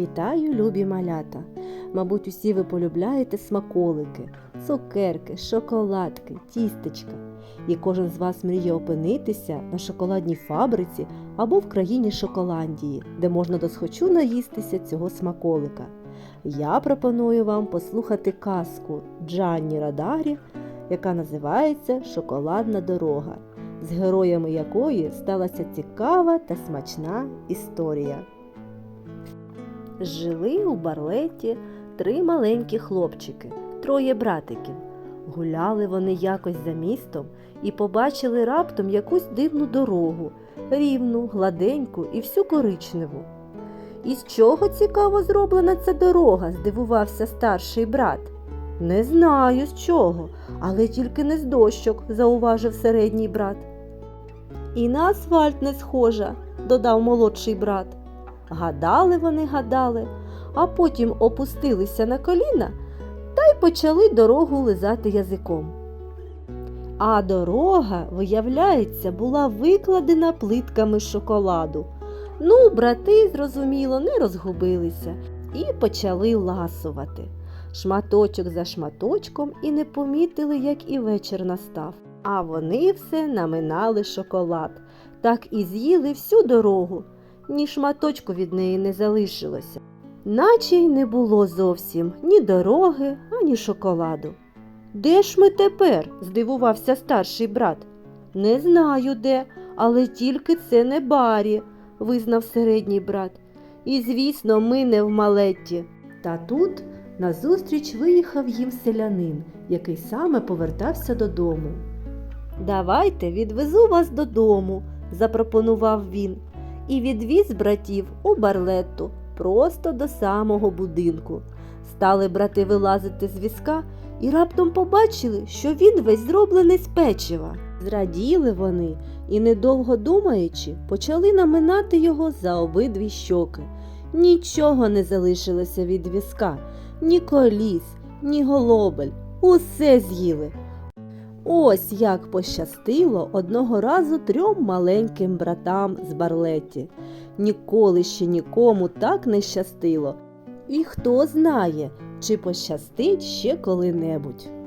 Вітаю, любі малята! Мабуть, усі ви полюбляєте смаколики, цукерки, шоколадки, тістечка. І кожен з вас мріє опинитися на шоколадній фабриці або в країні Шоколандії, де можна досхочу наїстися цього смаколика. Я пропоную вам послухати казку Джанні Радарі, яка називається Шоколадна дорога, з героями якої сталася цікава та смачна історія. Жили у Барлеті три маленькі хлопчики, троє братиків. Гуляли вони якось за містом і побачили раптом якусь дивну дорогу, рівну, гладеньку і всю коричневу. Із чого цікаво зроблена ця дорога? здивувався старший брат. Не знаю з чого, але тільки не з дощок, зауважив середній брат. І на асфальт не схожа, додав молодший брат. Гадали вони, гадали, а потім опустилися на коліна та й почали дорогу лизати язиком. А дорога, виявляється, була викладена плитками шоколаду. Ну, брати, зрозуміло, не розгубилися і почали ласувати. Шматочок за шматочком і не помітили, як і вечір настав. А вони все наминали шоколад, так і з'їли всю дорогу ні шматочку від неї не залишилося, наче й не було зовсім ні дороги, ані шоколаду. Де ж ми тепер? здивувався старший брат. Не знаю де, але тільки це не барі, визнав середній брат. І, звісно, ми не в малетті. Та тут назустріч виїхав їм селянин, який саме повертався додому. Давайте відвезу вас додому, запропонував він і відвіз братів у барлетту просто до самого будинку. Стали брати вилазити з візка і раптом побачили, що він весь зроблений з печива. Зраділи вони і, недовго думаючи, почали наминати його за обидві щоки. Нічого не залишилося від візка, ні коліс, ні голобель. Усе з'їли. Ось як пощастило одного разу трьом маленьким братам з Барлеті. Ніколи ще нікому так не щастило. І хто знає, чи пощастить ще коли-небудь.